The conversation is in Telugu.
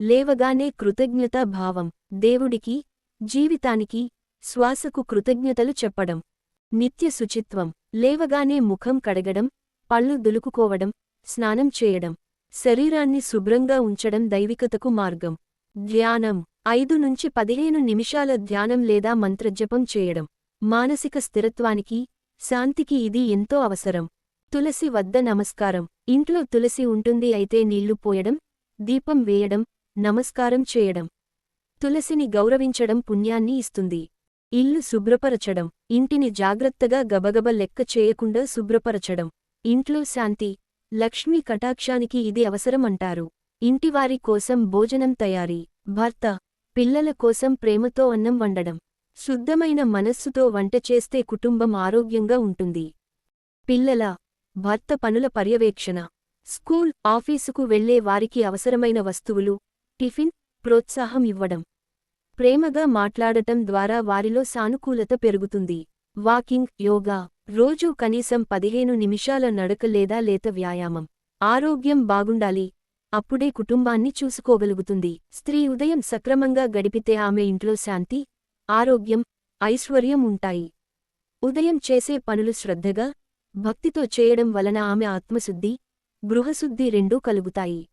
లేవగానే కృతజ్ఞతా భావం దేవుడికి జీవితానికి శ్వాసకు కృతజ్ఞతలు చెప్పడం. నిత్య శుచిత్వం లేవగానే ముఖం కడగడం పళ్ళు దులుకుకోవడం స్నానం చేయడం. శరీరాన్ని శుభ్రంగా ఉంచడం దైవికతకు మార్గం. ధ్యానం ఐదు నుంచి పదిహేను నిమిషాల ధ్యానం లేదా మంత్రజపం చేయడం. మానసిక స్థిరత్వానికి శాంతికి ఇది ఎంతో అవసరం. తులసి వద్ద నమస్కారం ఇంట్లో తులసి ఉంటుంది అయితే నీళ్ళు పోయడం దీపం వేయడం నమస్కారం చేయడం. తులసిని గౌరవించడం పుణ్యాన్ని ఇస్తుంది. ఇల్లు శుభ్రపరచడం. ఇంటిని జాగ్రత్తగా గబగబ లెక్క చేయకుండా శుభ్రపరచడం. ఇంట్లో శాంతి. లక్ష్మీ కటాక్షానికి ఇది అవసరమంటారు. ఇంటివారి కోసం భోజనం తయారీ. భర్త. పిల్లల కోసం ప్రేమతో అన్నం వండడం. శుద్ధమైన మనస్సుతో వంట చేస్తే కుటుంబం ఆరోగ్యంగా ఉంటుంది. పిల్లల. భర్త పనుల పర్యవేక్షణ. స్కూల్ ఆఫీసుకు వెళ్ళే వారికి అవసరమైన వస్తువులు టిఫిన్ ప్రోత్సాహం ఇవ్వడం. ప్రేమగా మాట్లాడటం ద్వారా వారిలో సానుకూలత పెరుగుతుంది. వాకింగ్ యోగా రోజూ కనీసం పదిహేను నిమిషాల నడక లేదా లేత వ్యాయామం. ఆరోగ్యం బాగుండాలి. అప్పుడే కుటుంబాన్ని చూసుకోగలుగుతుంది. స్త్రీ ఉదయం సక్రమంగా గడిపితే ఆమె ఇంట్లో శాంతి ఆరోగ్యం ఐశ్వర్యం ఉంటాయి. ఉదయం చేసే పనులు శ్రద్ధగా భక్తితో చేయడం వలన ఆమె ఆత్మశుద్ధి గృహశుద్ధి రెండూ కలుగుతాయి.